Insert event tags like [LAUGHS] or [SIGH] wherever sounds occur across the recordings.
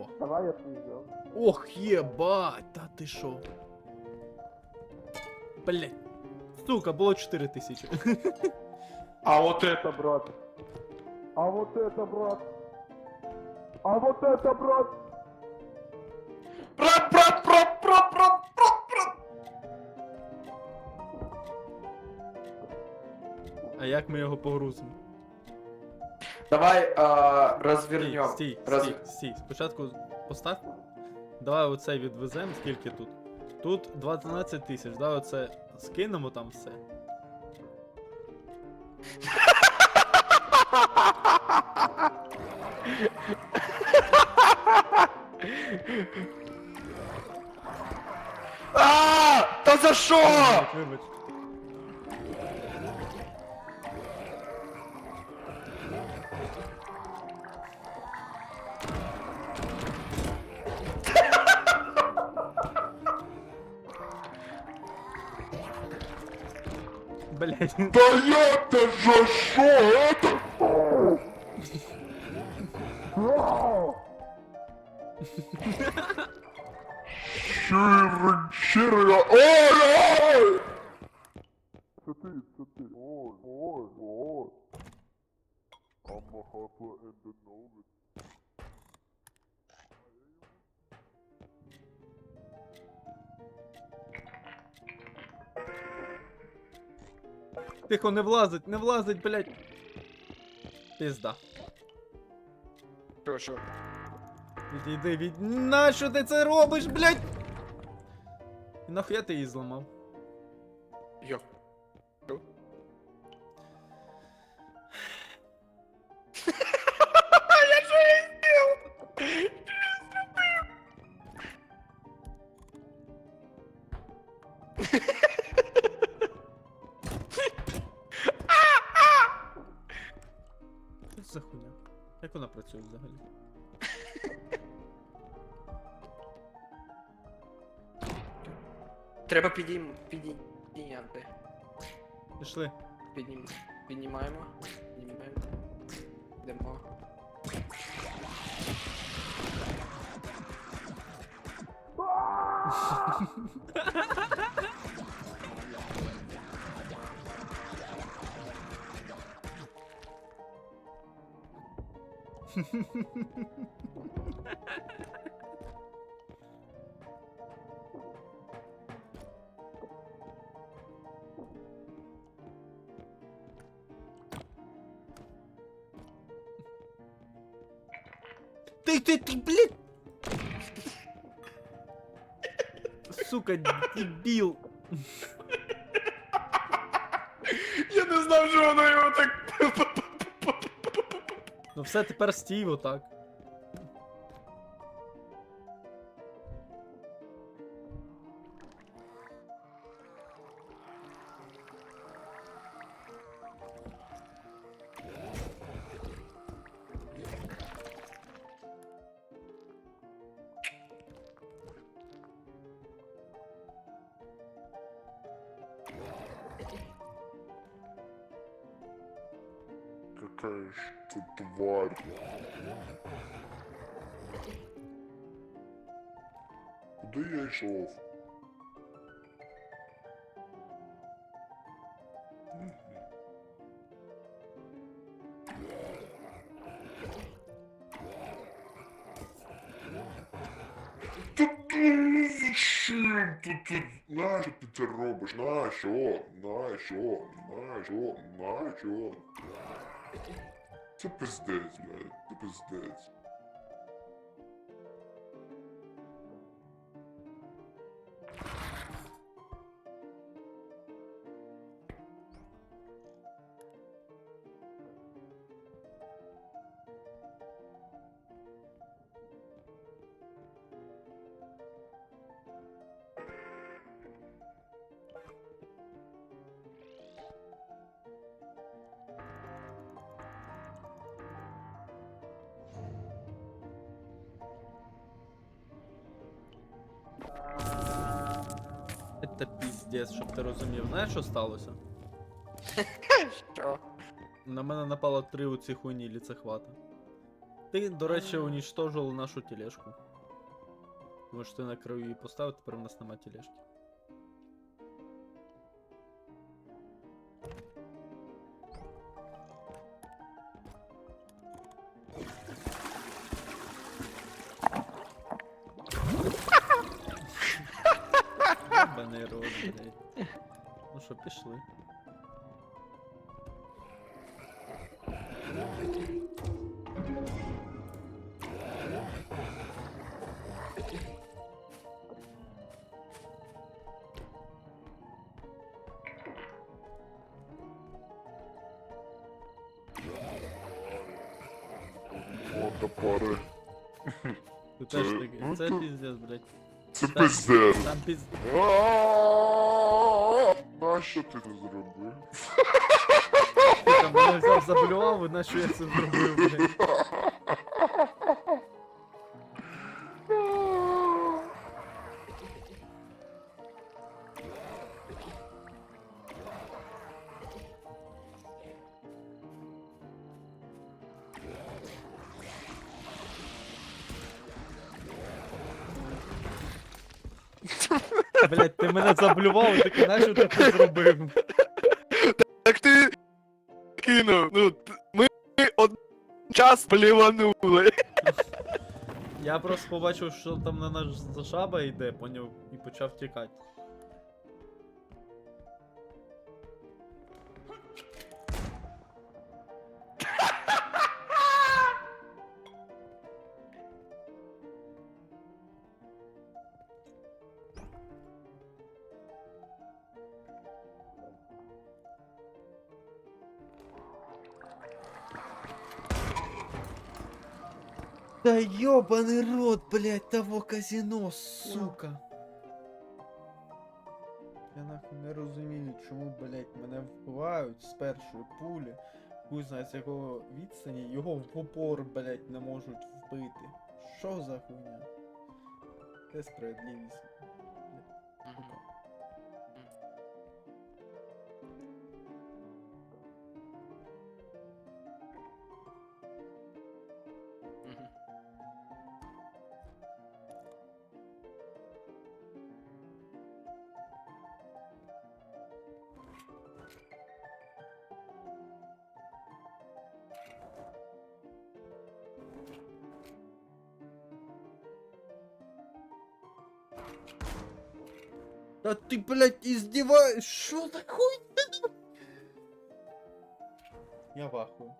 О. Давай я свій взяв. Ох, єбать, та ти шо? Блять. Сука, було 4 тисячі. [LAUGHS] А вот это, брат. А вот это, брат. А вот это, брат. Брат, брат, брат, брат, брат, брат, брат! А як ми його погрузимо? Давай а, Стій, стій, Раз- стій, стій. Спочатку постав. Давай оцей відвеземо, скільки тут? Тут 12 тисяч, давай оце скинемо там все. [LAUGHS] А, та за що? Вибач, Вибач. Блять, Да я-то за что это? Щирый, тихо, не влазить, не влазить, блять. Пізда. Що, що? Відійди від. Нащо ти це робиш, блядь? І нахуя ти її зламав? Йо. За хуйня? Як вона працює взагалі? Треба підійм... підняти. Пішли. Піднім... Піднімаємо. Піднімаємо. Йдемо. [LAUGHS] Ти, ти, ти, блядь! Сука, дебіл. Я не знав, що воно його так. Ну все, тепер стій отак. Ж ты тварь. Куди я йшов? Ти зачем ти це? Нащо ти це робиш? Нащо? Нащо? Нащо? Нащо? Це пиздець, блядь, це пиздець. Піздець, щоб ти розумів. Знаєш, що сталося? [LAUGHS] Що? На мене напало три у ці хуйні ліцехвата. Ти, до речі, унічтожив нашу тележку. Тому що ти краю її поставив, тепер у нас нема тележки. Що, пішли. Ладно, пари. Ти теж Це- таки. ну, Це то- піздець, блядь. Це Там- пиздец. Там піз... Нащо ти це зробив? Ти там мене взяв на що я це зробив, блядь. [LAUGHS] Блять, ти мене заблював, ти знаєш, що ти це зробив? Так ти кинув. Ну, т- ми один час пліванули. Я просто побачив, що там на наш шаба йде, поняв, і почав тікати. Да ёбаный рот, блядь, того казино, сука. Я нахуй не розумію, чому, блядь, мене вбивають з першої пулі. Хуй знає з якого відстані, його в упор, блядь, не можуть вбити. Що за хуйня? Це справедливість? Да ты, блядь, издеваешь? Что хуйня? Я в ахуе.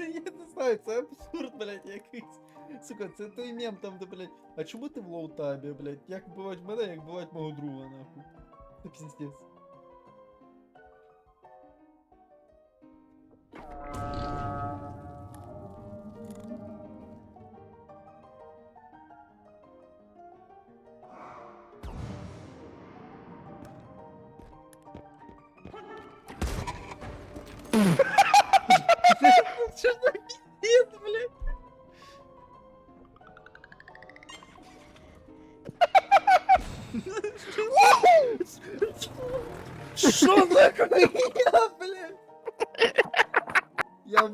Це я не знаю, це абсурд, блядь, якийсь. Сука, це той мем там, де, блядь. А чому ти в лоутабі, блядь? Як бувать мене, як бувать мого друга, нахуй. Це піздець. Что Хуйня, блядь? Я.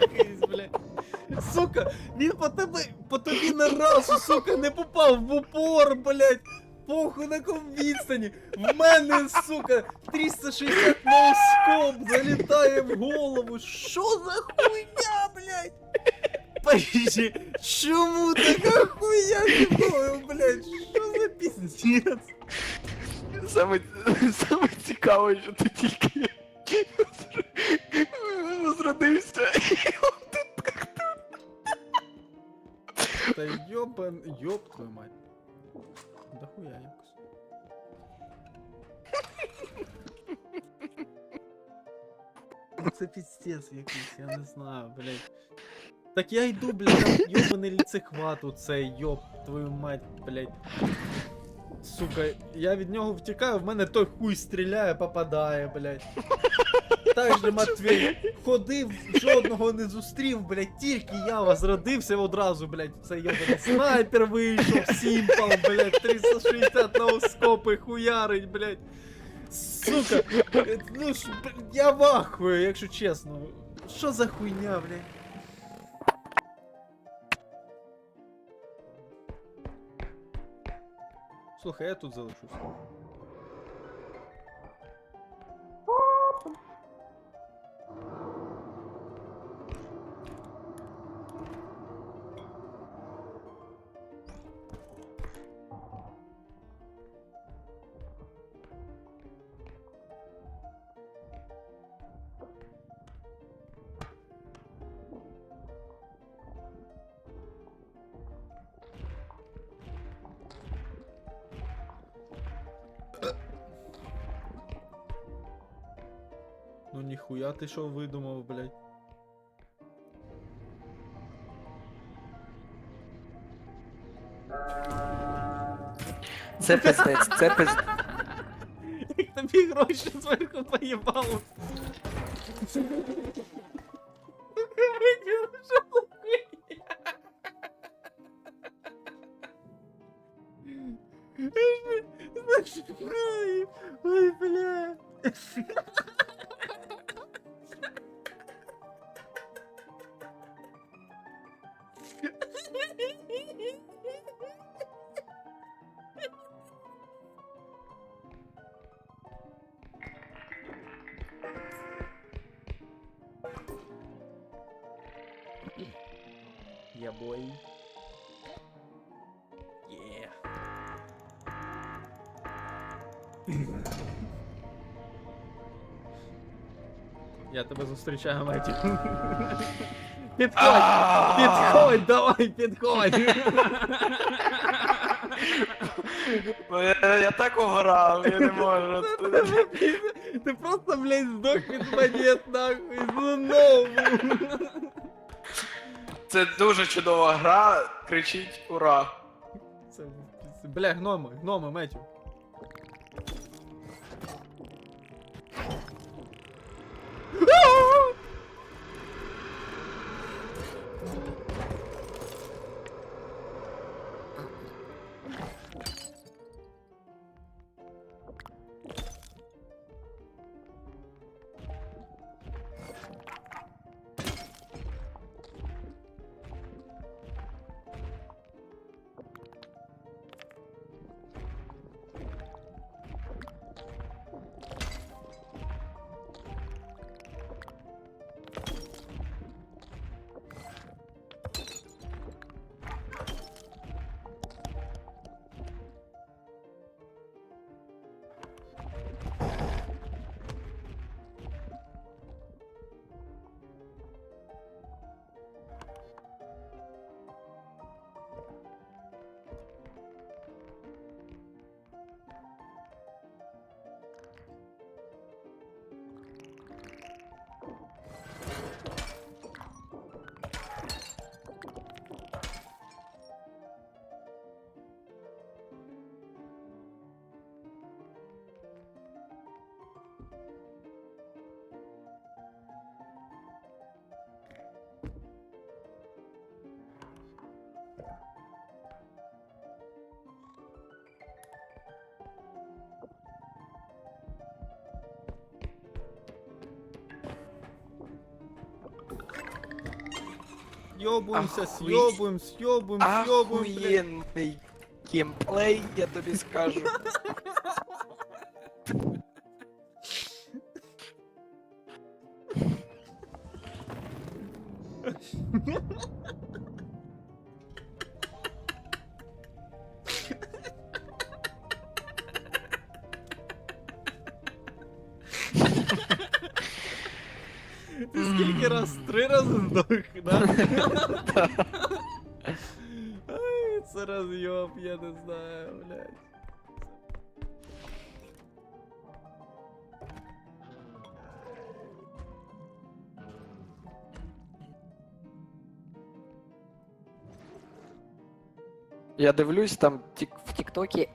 Якийсь, блядь. Сука, він по тебе, по тобі на разу, сука, не попав в упор, блядь. Похуй на якому відстані. В мене, сука, 360 ноускоп залітає в голову. Що за хуйня, блядь? Подожди, чому така хуйня зі мною, блядь? Що за піздець? Саме, саме цікаве, що ти тільки розродився. Та йобан, йоб твою мать. Да хуя якось. Це піздець якийсь, я не знаю, блядь. Так я йду, блядь, там йобаний ліцехват у цей, йоб твою мать, блядь. Сука, я від нього втікаю, в мене той хуй стріляє, попадає, блядь. Так же Матвій ходив, жодного не зустрів, блядь, тільки я возродився одразу, блядь, це йобаний снайпер вийшов, сімпал, блядь, 360 на хуярить, блядь. Сука, ну ж, я вахую, якщо чесно. Що за хуйня, блядь? Слухай, я тут залишусь. Ну ніхуя ти що видумав, блядь. Це пиздець, це пиздець. Як тобі гроші зверху поїбало. Я тебе зустрічаю, Меті. [LAUGHS] Підходь! Підходь, давай, підходь! Ну, Я, я так угорав, я не можу. Ти просто, блядь, здох від монет, нахуй, знову! Це дуже чудова гра, кричіть ура. Це, бля, гноми, гноми, Метю. Йобуємося, Ахуй- сьобуєм, сьобуєм, сьобуєм, блядь. Ахуєнний геймплей, я тобі скажу. [LAUGHS] Ти скільки раз? Три рази здох, да? Ай, це розйоб, я не знаю, блядь. Я дивлюсь там тік- в Тіктокі.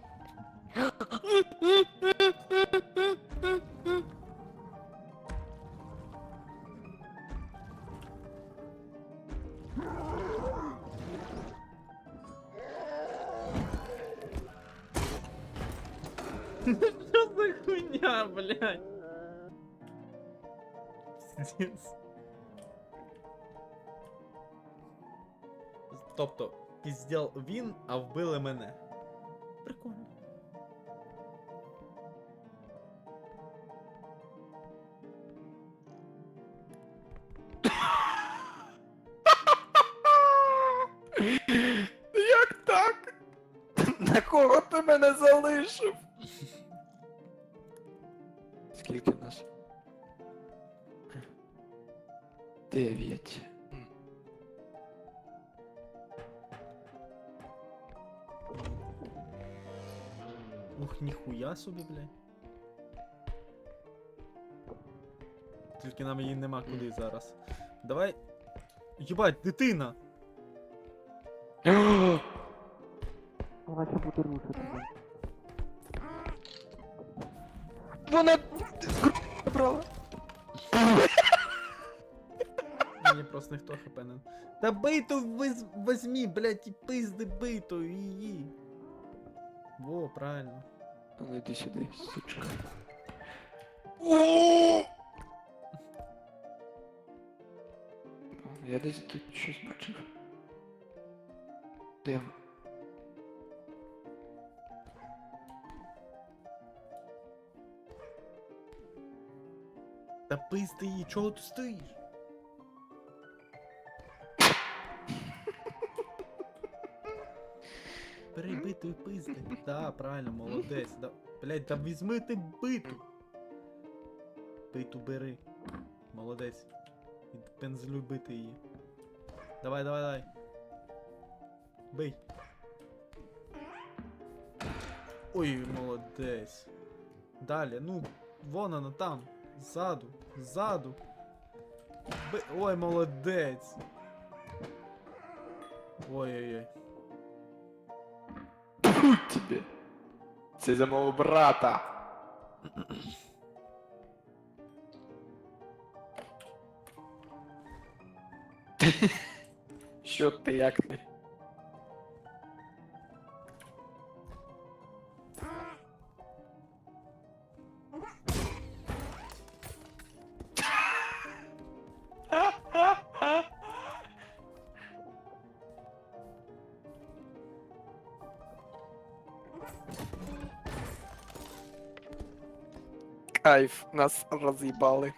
Что за хуйня, блядь? Пиздец. Тобто, піздял він, а вбили мене. Эм э. Прикольно. Кого ти мене залишив? Скільки нас? Дев'ять. Ух, ніхуя собі, блядь. Тільки нам її нема куди зараз. Давай. Єбать, дитина! [GASPS] [GASPS] [GASPS] Вона ще буде рушити. Вона брала. Мені просто ніхто хп не. Та биту виз... возьми, блядь, і пизди биту її. Во, правильно. Ну іди сюди, сучка. Я десь тут щось бачив. Де? Та пизди її, чого ти стоїш? Бери биту і. Да, правильно, молодець. Да. Блять, та візьми ти биту. Биту бери. Молодець. І пензлюй бити її. Давай, давай, давай. Бий. Ой, молодець. Далі, ну, вон вона там. Ззаду, ззаду. Би... Ой, молодець. Ой-ой-ой. Тебе. Це за мого брата. Що ти, як ти? Кайф, нас роз'їбали.